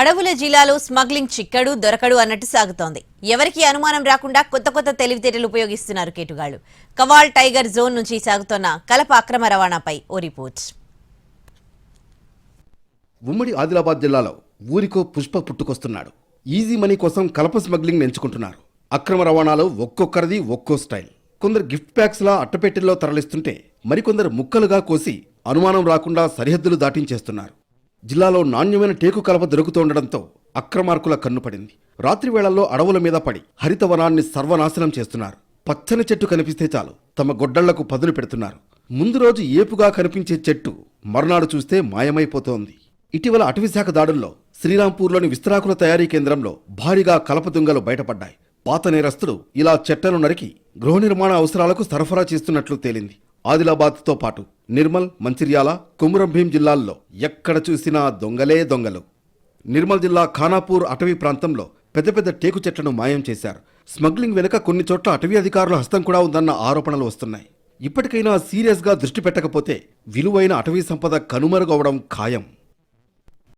అడవుల జిల్లాలో స్మగ్లింగ్ చిక్కడు దొరకడు అన్నట్టు సాగుతోంది. ఎవరికి అనుమానం రాకుండా కొత్త కొత్త తెలివితేటలు ఉపయోగిస్తున్నారు కేటుగాళ్ళు కవాల్ టైగర్ జోన్ నుంచి సాగుతోన్న కలప అక్రమ రవాణాపై ఓ రిపోర్ట్. ఉమ్మడి ఆదిలాబాద్ జిల్లాలో ఊరికో పుష్ప పుట్టుకొస్తున్నాడు. ఈజీ మనీ కోసం కలప స్మగ్లింగ్ ఎంచుకుంటున్నారు. అక్రమ రవాణాలో ఒక్కొక్కరిది ఒక్కో స్టైల్. కొందరు గిఫ్ట్ ప్యాక్స్ లా అట్టపెట్టెల్లో తరలిస్తుంటే మరికొందరు ముక్కలుగా కోసి అనుమానం రాకుండా సరిహద్దులు దాటించేస్తున్నారు. జిల్లాలో నాణ్యమైన టేకు కలప దొరుకుతుండటంతో అక్రమార్కుల కన్నుపడింది రాత్రి వేళల్లో అడవుల మీద పడి హరితవనాన్ని సర్వనాశనం చేస్తున్నారు. పచ్చని చెట్టు కనిపిస్తే చాలు తమ గొడ్డళ్ళకు పదులు పెడుతున్నారు. ముందు రోజు ఏపుగా కనిపించే చెట్టు మరునాడు చూస్తే మాయమైపోతోంది. ఇటీవల అటవీశాఖ దాడుల్లో శ్రీరాంపూర్లోని విస్తరాకుల తయారీ కేంద్రంలో భారీగా కలప దుంగలు బయటపడ్డాయి. పాత నేరస్తులు ఇలా చెట్లను నరికి గృహ నిర్మాణ అవసరాలకు సరఫరా చేస్తున్నట్లు తేలింది. ఆదిలాబాద్తో పాటు నిర్మల్ మంచిర్యాల కుమురంభీం జిల్లాల్లో ఎక్కడ చూసినా దొంగలే దొంగలు. నిర్మల్ జిల్లా ఖానాపూర్ అటవీ ప్రాంతంలో పెద్ద పెద్ద టేకు చెట్లను మాయం చేశారు. స్మగ్లింగ్ వెనుక కొన్ని చోట్ల అటవీ అధికారుల హస్తం కూడా ఉందన్న ఆరోపణలు వస్తున్నాయి. ఇప్పటికైనా సీరియస్గా దృష్టి పెట్టకపోతే విలువైన అటవీ సంపద కనుమరుగవడం ఖాయం.